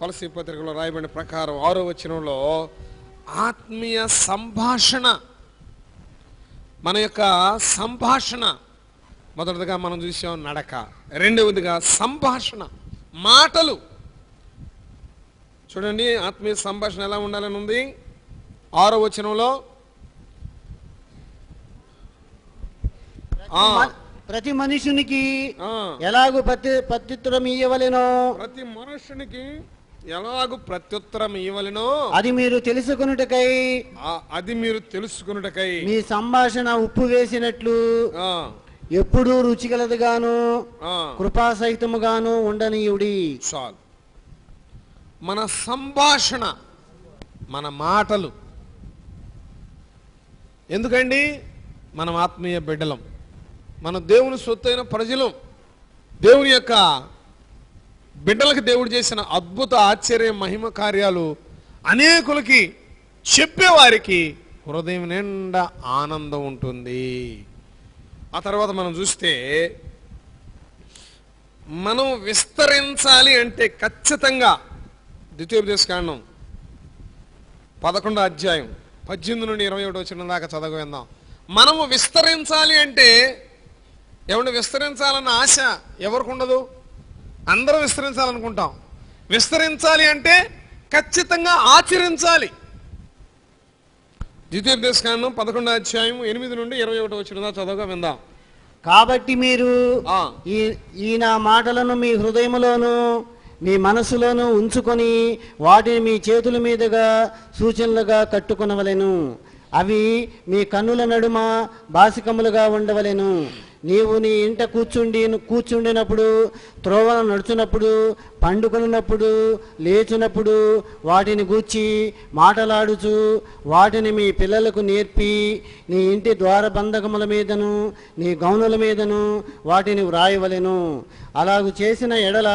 కొలసి పత్రికలో రాయబడిన ప్రకారం ఆరో వచనంలో ఆత్మీయ సంభాషణ మన యొక్క సంభాషణ మొదటిదిగా మనం చూసాం నడక రెండవదిగా సంభాషణ మాటలు. చూడండి ఆత్మీయ సంభాషణ ఎలా ఉండాలని ఉంది? ఆరో వచనంలో ప్రతి మనుషునికి ఎలాగూ ప్రతి ప్రత్యుత్తరం ఇయ్యవలెనో? ప్రతి మనుషునికి ఎలాగు ప్రత్యుత్తరం ఇవ్వలనో అది మీరు తెలుసుకొనుటకై ఆ- అది మీరు తెలుసుకున్నటకై మీ సంభాషణ ఉప్పు వేసినట్లు ఎప్పుడూ రుచిగలదుగాను ఆ, కృపాసహితముగాను ఉండనీయుడి. చాలు. మన సంభాషణ మన మాటలు. ఎందుకండి? మనం ఆత్మీయ బిడ్డలం. మన దేవుని సొత్తైన ప్రజలం. దేవుని యొక్క బిడ్డలకు దేవుడు చేసిన అద్భుత ఆశ్చర్య మహిమ కార్యాలు అనేకులకి చెప్పేవారికి హృదయం నిండా ఆనందం ఉంటుంది. ఆ తర్వాత మనం చూస్తే మనం విస్తరించాలి అంటే ఖచ్చితంగా ద్వితీయోపదేశ కాండం పదకొండో అధ్యాయం పద్దెనిమిది నుండి ఇరవై ఒకటి వచ్చిన దాకా చదవవిందాం మనము విస్తరించాలి అంటే ఎవరిని విస్తరించాలన్న ఆశ ఎవరికి ఉండదు? అందరూ విస్తరించాలనుకుంటాం. విస్తరించాలి అంటే ఖచ్చితంగా ఆచరించాలి. ద్వితీయోపదేశ కాండం పదకొండో అధ్యాయం ఎనిమిది నుండి ఇరవై ఒకటి వచ్చిన చదవగా విందాం. కాబట్టి మీరు ఈ నా మాటలను మీ హృదయములోను మీ మనసులోను ఉంచుకొని వాటిని మీ చేతుల మీదుగా సూచనలుగా కట్టుకొనవలెను. అవి మీ కన్నుల నడుమ బాసికములుగా ఉండవలెను. నీవు నీ ఇంట కూర్చుండి కూర్చుండినప్పుడు త్రోవన నడుచున్నప్పుడు పండుకున్నప్పుడు లేచినప్పుడు వాటిని గూర్చి మాటలాడుచు వాటిని మీ పిల్లలకు నేర్పి నీ ఇంటి ద్వారబంధకముల మీదను నీ గౌనుల మీదను వాటిని వ్రాయవలెను. అలాగు చేసిన ఎడల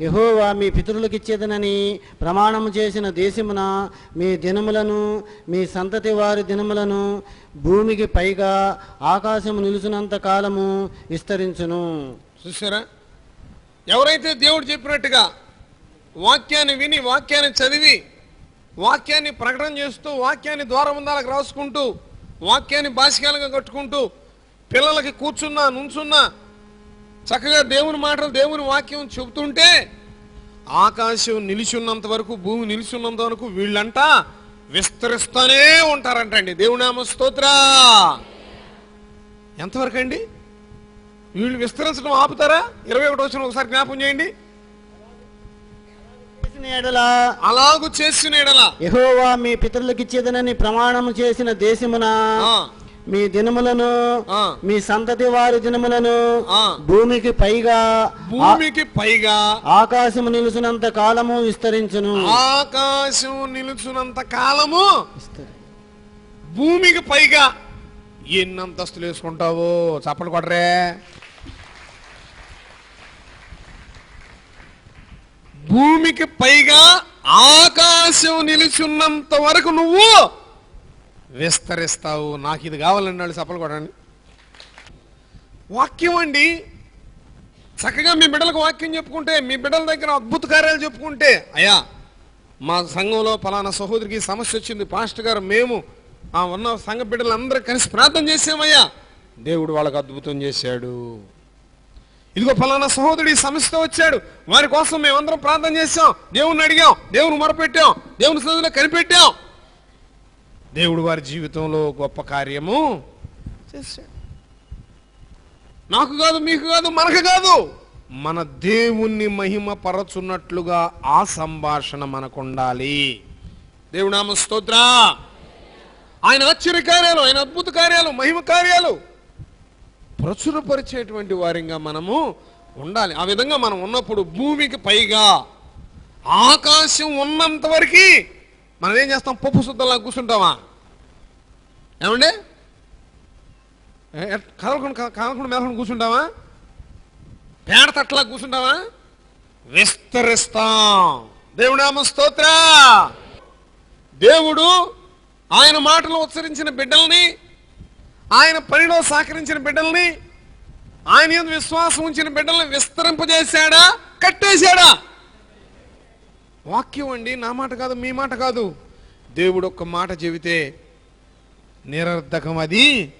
యహోవా మీ పితరులకిచ్చేదనని ప్రమాణము చేసిన దేశమున మీ దినములను మీ సంతతి వారి దినములను భూమికి పైగా ఆకాశము నిలిచినంత కాలము విస్తరించును. చూసారా? ఎవరైతే దేవుడు చెప్పినట్టుగా వాక్యాన్ని విని వాక్యాన్ని చదివి వాక్యాన్ని ప్రకటన చేస్తూ వాక్యాన్ని ద్వారబంధాలకు రాసుకుంటూ వాక్యాన్ని బాసికాలుగా కట్టుకుంటూ పిల్లలకి కూర్చున్నా నుంచున్నా చక్కగా దేవుని మాటలు దేవుని వాక్యం చెబుతుంటే ఆకాశం నిలిచున్నంత వరకు భూమి నిలిచున్నంత వరకు వీళ్ళంటా విస్తరిస్తూనే ఉంటారంటండి. దేవునామ స్తోత్ర. ఎంతవరకు అండి వీళ్ళు విస్తరించడం ఆపుతారా? ఇరవై ఒకటి వచ్చిన ఒకసారి జ్ఞాపం చేయండి. అలాగు చేసిన ఎడల. యెహోవా మీ పితరులకిచ్చేదనని ప్రమాణము చేసిన దేశమున మీ దినములను. మీ సంతతి వారి దినములను ఆ. భూమికి పైగా భూమికి పైగా ఆకాశము నిలుచున్నంత కాలము విస్తరించును ఆకాశం నిలుచున్నంత కాలము భూమికి పైగా ఎన్ని అంతస్తులు వేసుకుంటావు చప్పలు కొడరే భూమికి పైగా ఆకాశం నిలుచున్నంత వరకు నువ్వు విస్తరిస్తావు. నాకు ఇది కావాలన్నాడు చప్పలు కొడండి వాక్యం అండి చక్కగా మీ బిడ్డలకు వాక్యం చెప్పుకుంటే మీ బిడ్డల దగ్గర అద్భుత కార్యాలు చెప్పుకుంటే అయ్యా మా సంఘంలో పలానా సహోదరికి సమస్య వచ్చింది. పాస్టర్ గారు మేము ఆ ఉన్న సంఘ బిడ్డలందరూ కలిసి ప్రార్థన చేసామయ్యా దేవుడు వాళ్ళకు అద్భుతం చేశాడు. ఇదిగో ఫలానా సహోదరుడు ఈ సమస్యతో వచ్చాడు. వారి కోసం మేమందరం ప్రార్థన చేసాం దేవుణ్ణి అడిగాం. దేవుని మొరపెట్టాం. దేవుని సదులో కనిపెట్టాం. దేవుడు వారి జీవితంలో గొప్ప కార్యము చేశాడు. నాకు కాదు మీకు కాదు మనకు కాదు. మన దేవుణ్ణి మహిమ పరచున్నట్లుగా ఆ సంభాషణ మనకు ఉండాలి. దేవునామ స్తోత్ర. ఆయన ఆశ్చర్య కార్యాలు ఆయన అద్భుత కార్యాలు మహిమ కార్యాలు ప్రచురపరిచేటువంటి వారిగా మనము ఉండాలి. ఆ విధంగా మనం ఉన్నప్పుడు భూమికి పైగా ఆకాశం ఉన్నంత వరకు మనం ఏం చేస్తాం? పప్పు శుద్ధంలా కూర్చుంటామా? ఏమండి? ఎట్- కదలకుండా కదలకుండా మేలకుండా కూర్చుంటామా? పేడ తట్లా కూర్చుంటావా విస్తరిస్తాం. దేవుడామ స్తోత్ర. దేవుడు ఆయన మాటలు ఉచ్చరించిన బిడ్డల్ని ఆయన పనిలో సహకరించిన బిడ్డల్ని ఆయన విశ్వాసం ఉంచిన బిడ్డల్ని విస్తరింపజేశాడా? కట్టేశాడా? వాక్యం అండి నా మాట కాదు మీ మాట కాదు. దేవుడు ఒక్క మాట చెబితే నిరర్ధకం అది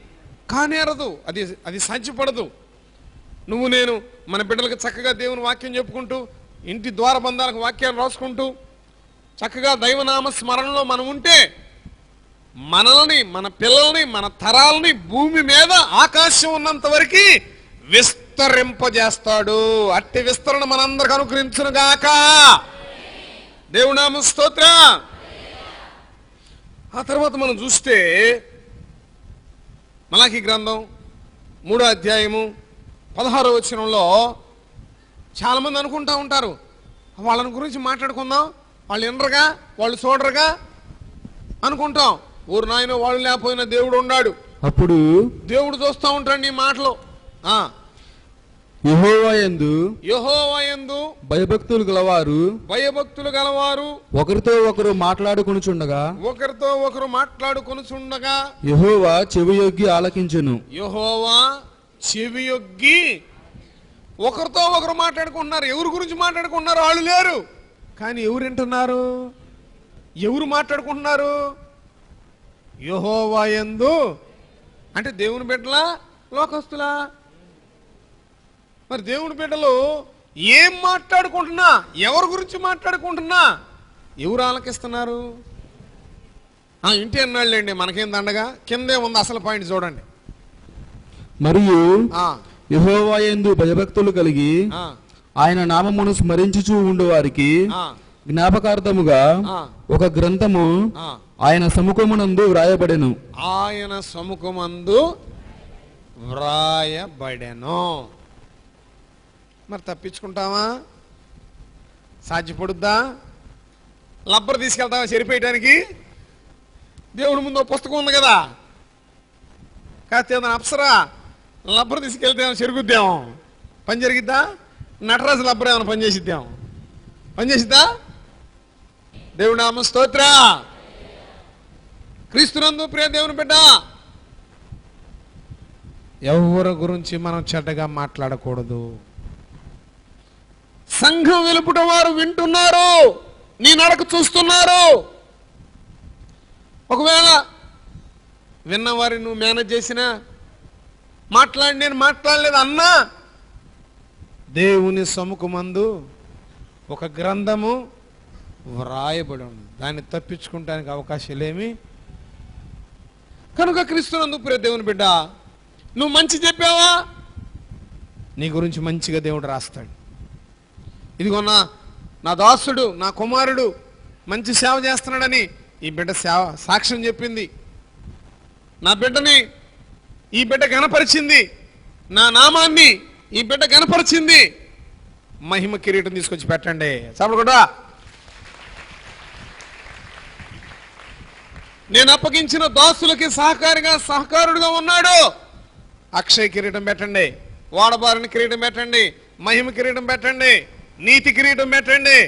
కానేరదు. అది అది సాధ్యపడదు. నువ్వు నేను మన బిడ్డలకు చక్కగా దేవుని వాక్యం చెప్పుకుంటూ ఇంటి ద్వారబంధాలకు వాక్యాలు రాసుకుంటూ చక్కగా దైవనామ స్మరణలో మనం ఉంటే మనల్ని మన పిల్లల్ని మన తరాలని భూమి మీద ఆకాశం ఉన్నంత వరకు విస్తరింపజేస్తాడు. అట్టి విస్తరణ మనందరికి అనుగ్రహించునుగాక. దేవునామ స్తోత్ర. ఆ తర్వాత మనం చూస్తే మలాకి గ్రంథం మూడో అధ్యాయము పదహారో వచనంలో చాలా మంది అనుకుంటా ఉంటారు వాళ్ళని గురించి మాట్లాడుకుందాం వాళ్ళు వినరుగా వాళ్ళు చూడరుగా అనుకుంటాం. ఊరు నాయన వాళ్ళు లేకపోయినా దేవుడు ఉన్నాడు అప్పుడు దేవుడు చూస్తూ ఉంటాడు నీ మాటలు. ఆ యెహోవా యందు యహోవయందు భయభక్తులు గలవారు. భయభక్తులు గలవారు. ఒకరితో ఒకరు మాట్లాడుకొనుచుండగా ఒకరితో ఒకరు మాట్లాడుకొనుచుండగా యెహోవా చెవియొగ్గి ఆలకించెను. యహోవా చెవియొగ్గి ఒకరితో ఒకరు మాట్లాడుకుంటున్నారు. ఎవరి గురించి మాట్లాడుకుంటున్నారు? వాళ్ళు లేరు. కానీ ఎవరు వింటున్నారు? ఎవరు మాట్లాడుకుంటున్నారు? యహోవా యందు. అంటే దేవుని బిడ్డలా? లోకస్తులా? మరి దేవుని బిడ్డలు ఏం మాట్లాడుకుంటున్నా? ఎవరి గురించి మాట్లాడుకుంటున్నా? ఎవరు ఆలకిస్తున్నారు? ఇంటి అన్నాళ్ళండి మనకేం దండగా? కిందే ఉంది అసలు పాయింట్ చూడండి. మరియు యెహోవా భయభక్తులు కలిగి ఆయన నామమును స్మరించుచూ ఉండు వారికి ఆ, జ్ఞాపకార్థముగా ఒక గ్రంథము. ఆయన సముఖమునందు వ్రాయబడెను. ఆయన సముఖమందు వ్రాయబడెను. మరి తప్పించుకుంటావా సాధ్యపడుద్దా? లబ్బర్ తీసుకెళ్తావా చెరిపేయటానికి? దేవుడి ముందు పుస్తకం ఉంది కదా. కాకపోతే ఏదైనా అప్సరా? లబ్బర్ తీసుకెళ్తే ఏమైనా పని జరిగిద్దా? నటరాజు లబ్బర్ ఏమైనా పని చేసిద్దాం. పని చేసిద్దా? దేవుడి నామ స్తోత్ర. క్రీస్తునందు ప్రియ దేవుని బిడ్డ. ఎవరి గురించి మనం చెడ్డగా మాట్లాడకూడదు. సంఘం వెలుపుట వారు వింటున్నారు. నీ నడక చూస్తున్నారు. ఒకవేళ విన్నవారి నువ్వు మేనేజ్ చేసినా మాట్లాడి నేను మాట్లాడలేదు అన్నా దేవుని సముఖమందు ఒక గ్రంథము వ్రాయబడి ఉంది. దాన్ని తప్పించుకుంటానికి అవకాశాలేమి? కనుక క్రీస్తునందు ప్రియ దేవుని బిడ్డ నువ్వు మంచి చెప్పావా? నీ గురించి మంచిగా దేవుడు రాస్తాడు. ఇదిగో నా నా దాసుడు నా కుమారుడు మంచి సేవ చేస్తున్నాడని ఈ బిడ్డ సేవ సాక్ష్యం చెప్పింది. నా బిడ్డని ఈ బిడ్డ గనపరిచింది నా నామాన్ని ఈ బిడ్డ గనపరిచింది మహిమ కిరీటం తీసుకొచ్చి పెట్టండి. చెప్పలు కూడా నేను అప్పగించిన దాసులకి సహకారిగా సహకారుడుగా ఉన్నాడు. అక్షయ కిరీటం పెట్టండి. వాడబారిన కిరీటం పెట్టండి. మహిమ కిరీటం పెట్టండి. నీతి కిరీటం పెట్టండి.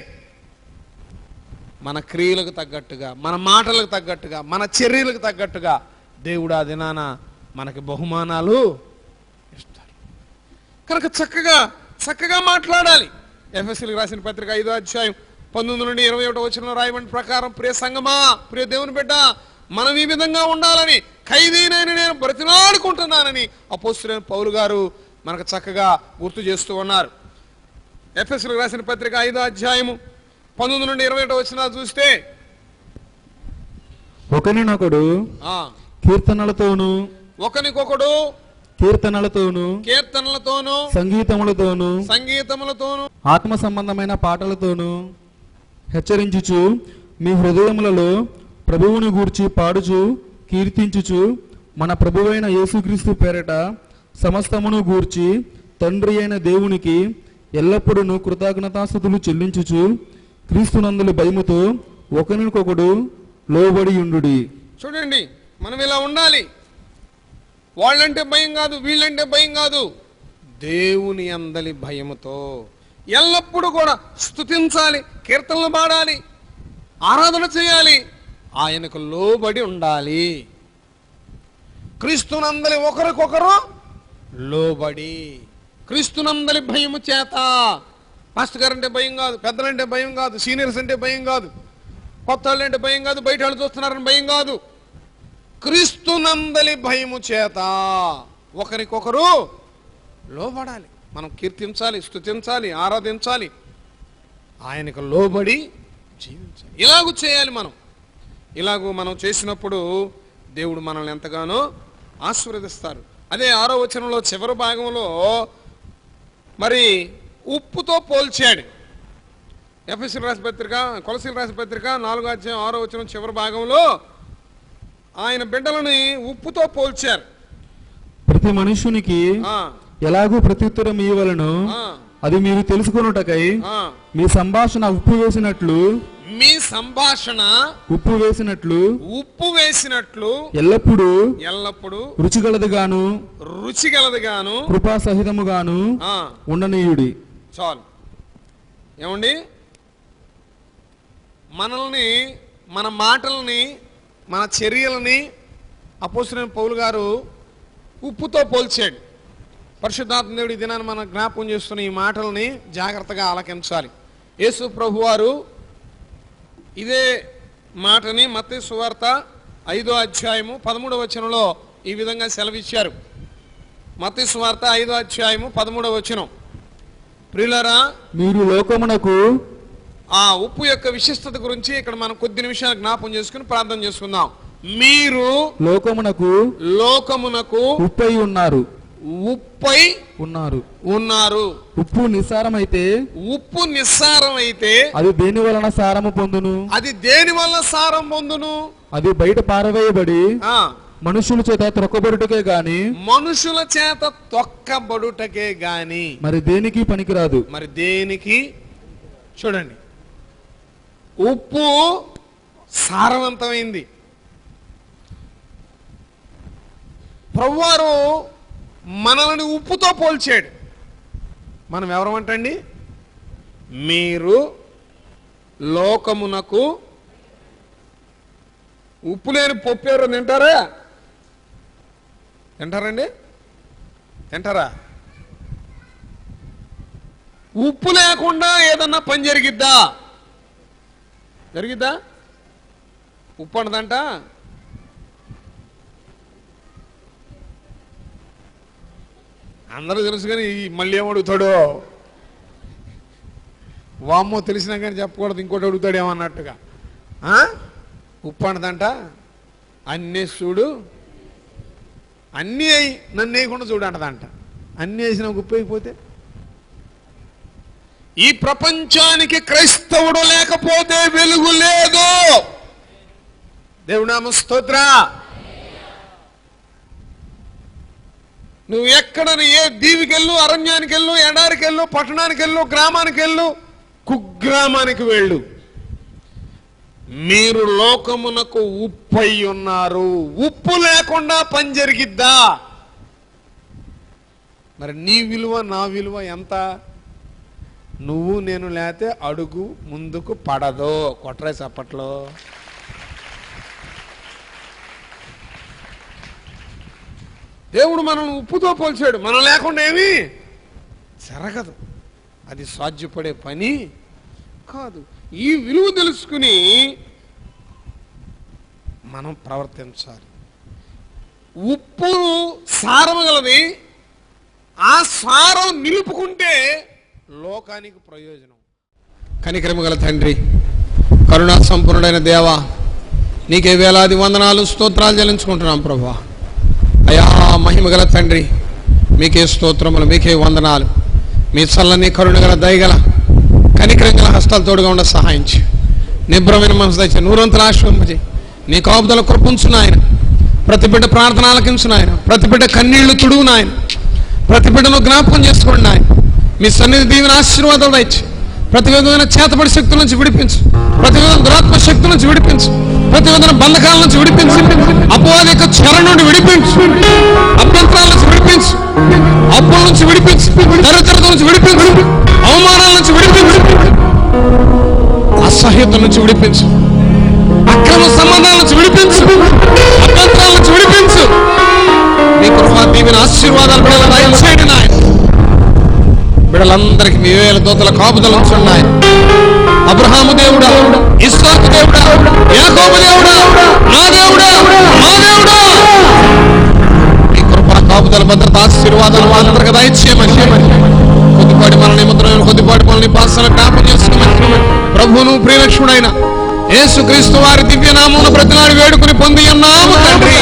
మన క్రియలకు తగ్గట్టుగా మన మాటలకు తగ్గట్టుగా మన చర్యలకు తగ్గట్టుగా దేవుడు ఆ దినాన మనకి బహుమానాలు ఇస్తారు. కనుక చక్కగా చక్కగా మాట్లాడాలి. ఎఫ్ఎస్సీలకు రాసిన పత్రిక ఐదో అధ్యాయం పంతొమ్మిది నుండి ఇరవై ఒకటో వచ్చిన రాయమంటి ప్రకారం ప్రియ సంగమా ప్రియ దేవుని బిడ్డ మనం ఈ విధంగా ఉండాలని ఖైదీనైన నేను బ్రతినాడుకుంటున్నానని అపోస్తులైన పౌరు గారు మనకు చక్కగా గుర్తు చేస్తూ ఉన్నారు. ఎఫ్ఎస్సీలకు రాసిన పత్రిక ఐదో అధ్యాయము పంతొమ్మిది నుండి ఇరవై ఒకటో వచ్చిన చూస్తే ఒకరినొకడు ఆ, కీర్తనలతోనూ ఒకనికొకడు కీర్తనలతోనూ కీర్తనలతోనూ సంగీతములతోనూ సంగీతములతోనూ ఆత్మ సంబంధమైన పాటలతోనూ హెచ్చరించుచు మీ హృదయములలో ప్రభువుని గూర్చి పాడుచు కీర్తించుచు మన ప్రభువైన యేసుక్రీస్తు పేరట సమస్తమును గూర్చి తండ్రి అయిన దేవునికి ఎల్లప్పుడూ కృతజ్ఞతాస్థుతులు చెల్లించుచు క్రీస్తునందుల భయముతో ఒకరికొకడు లోబడి ఉండుడి. చూడండి మనం ఇలా ఉండాలి. వాళ్ళంటే భయం కాదు వీళ్ళంటే భయం కాదు. దేవుని అందలి భయముతో ఎల్లప్పుడూ కూడా స్థుతించాలి కీర్తనలు పాడాలి ఆరాధన చేయాలి. ఆయనకు లోబడి ఉండాలి. క్రీస్తునందలి ఒకరికొకరు లోబడి క్రీస్తునందలి భయము చేత. మాస్టర్ గారు అంటే భయం కాదు పెద్దలంటే భయం కాదు సీనియర్స్ అంటే భయం కాదు కొత్త వాళ్ళు అంటే భయం కాదు బయట వాళ్ళు చూస్తున్నారని భయం కాదు. క్రీస్తునందలి భయము చేత ఒకరికొకరు లోబడాలి. మనం కీర్తించాలి స్తుతించాలి ఆరాధించాలి. ఆయనకు లోబడి జీవించాలి. ఇలాగూ చేయాలి మనం. ఇలాగూ మనం చేసినప్పుడు దేవుడు మనల్ని ఎంతగానో ఆశీర్వదిస్తారు. అదే ఆరో వచనంలో చివరి భాగంలో మరి ఉప్పుతో పోల్చాడు. ఎఫ్ఎస్సీ రాసి పత్రిక కొలసీల రాసి పత్రిక నాలుగో అధ్యాయం ఆరో వచనం చివరి భాగంలో ఆయన బిడ్డలని ఉప్పుతో పోల్చారు. ప్రతి మనుష్యునికి ఆ, ఎలాగూ ప్రత్యుత్తరం ఇవ్వలను. అది మీరు తెలుసుకొనుటకై ఆ. మీ సంభాషణ ఉప్పు వేసినట్లు మీ సంభాషణ ఉప్పు వేసినట్లు ఉప్పు వేసినట్లు ఎల్లప్పుడూ ఎల్లప్పుడూ రుచిగలదుగాను రుచిగలదుగాను కృపా సహితముగాను ఉండనీయుడి. చాలు. ఏమండి? మనల్ని మన మాటల్ని మన చర్యలని అపోసిన పౌలు గారు ఉప్పుతో పోల్చాడు. పరిశుద్ధాత్మ దేవుడి దినాన్ని మనం జ్ఞాపకం చేస్తున్న ఈ మాటల్ని జాగ్రత్తగా ఆలకించాలి. యేసు ప్రభువారు ఇదే మాటని మత్తయి సువార్త ఐదో అధ్యాయము పదమూడవ వచనంలో ఈ విధంగా సెలవిచ్చారు. మత్తయి సువార్త ఐదో అధ్యాయము పదమూడవ వచనం. ప్రియులరా మీరు లోకమునకు ఆ ఉప్పు యొక్క విశిష్టత గురించి ఇక్కడ మనం కొద్ది నిమిషాలు జ్ఞాపం చేసుకుని ప్రార్థన చేసుకుందాం. మీరు లోకమునకు లోకమునకు ఉప్పై ఉన్నారు. ఉప్పై ఉన్నారు. ఉన్నారు. ఉప్పు నిస్సారమైతే ఉప్పు నిస్సారం అయితే అది దేని వలన సారము పొందును? అది దేని వల్ల సారం పొందును? అది బయట పారవేయబడి మనుషుల చేత త్రొక్కబడుటకే గాని మనుషుల చేత తొక్కబడుటకే గాని మరి దేనికి పనికిరాదు? మరి దేనికి? చూడండి. ఉప్పు సారవంతమైంది. ప్రభువారు మనల్ని ఉప్పుతో పోల్చాడు. మనం ఎవరమంటండి? మీరు లోకమునకు ఉప్పు లేని పప్పు ఎవరు తింటారా? తింటారండి? తింటారా? ఉప్పు లేకుండా ఏదన్నా పని జరిగిద్దా? జరిగిద్దా? ఉప్పు అన్నదంట అందరూ తెలుసు కానీ మళ్ళీ ఏమడుగుతాడో వామ్మో తెలిసినా కానీ చెప్పకూడదు ఇంకోటి అడుగుతాడేమో అన్నట్టుగా ఆ? ఉప్పు అన్నదంట అన్నీ చూడు. అన్నీ అయి నన్ను వేయకుండా చూడు అంటదంట. అన్నీ వేసిన ఉప్పు అయిపోతే? ఈ ప్రపంచానికి క్రైస్తవుడు లేకపోతే వెలుగు లేదు. దేవునామ స్తోత్ర. నువ్వు ఎక్కడ ఏ దీవికెళ్ళు అరణ్యానికి వెళ్ళు ఎడారికి వెళ్ళు పట్టణానికి వెళ్ళు గ్రామానికి వెళ్ళు కుగ్రామానికి వెళ్ళు. మీరు లోకమునకు ఉప్పై ఉన్నారు. ఉప్పు లేకుండా పని జరిగిద్దా? మరి నీ విలువ నా విలువ ఎంత? నువ్వు నేను లేతే అడుగు ముందుకు పడదు. కొట్రేసి అప్పట్లో. దేవుడు మనల్ని ఉప్పుతో పోల్చాడు. మనం లేకుండా ఏమి జరగదు. అది సాధ్యపడే పని కాదు. ఈ విలువ తెలుసుకుని మనం ప్రవర్తించాలి. ఉప్పు సారం గలది ఆ సారం నిలుపుకుంటే లోకానికి ప్రయోజనం. కనికరము గల తండ్రి కరుణా సంపూర్ణుడైన దేవా నీకే వేలాది వందనాలు స్తోత్రాలు చెల్లించుకుంటున్నాం ప్రభా. అయా మహిమ గల తండ్రి మీకే స్తోత్రములు మీకే వందనాలు. మీ చల్లని కరుణగల దయగల కనికరంగల హస్తాలు తోడుగా ఉండ సహాయించి నిబ్రమైన మనసు దయచే నూరంతలు ఆశ్రమించి నీ కాపుదల కృపించు ఆయన ప్రతి బిడ్డ ప్రార్థన ఆలకించు నాయన. ప్రతి బిడ్డ కన్నీళ్ళు తుడువు నాయన. ప్రతి బిడ్డను జ్ఞాపకం చేసుకోండి మీ సన్నిధి దీవెన ఆశీర్వాదాలు దయచి ప్రతి విధమైన చేతపడి శక్తుల నుంచి విడిపించు ప్రతి విధమైన దురాత్మ శక్తుల నుంచి విడిపించు ప్రతి విధమైన బంధకాల నుంచి విడిపించు అపవాది యొక్క చెర నుండి విడిపించు అభ్యంతరాల నుంచి విడిపించు అప్పుల నుంచి విడిపించు దరిద్రత నుంచి విడిపించు అవమానాల నుంచి విడిపించు అసహ్యత నుంచి విడిపించు అక్రమ సంబంధాల నుంచి విడిపించు అభ్యంతరాల నుంచి విడిపించు నీ కృపా దీవెన ఆశీర్వాదాలు బిడ్డల దయచేయండి బిడ్డలందరికీ మీ వేల దూతల కాపుదలు ఉంచున్నాయి అబ్రహాము దేవుడా ఇస్సాకు దేవుడా యాకోబు దేవుడా నా దేవుడా మా దేవుడా. నీ కృపా కాపుదల భద్రత ఆశీర్వాదాలు మా దయచేయమని కొద్దిపాటి మన నిమిత్తం కొద్దిపాటి మనల్ని పాసాల జ్ఞాపం చేసుకోమని ప్రభువును ప్రియలక్ష్ముడైన యేసు క్రీస్తు వారి దివ్య ప్రతినాడు వేడుకుని పొంది ఉన్నాము తండ్రి.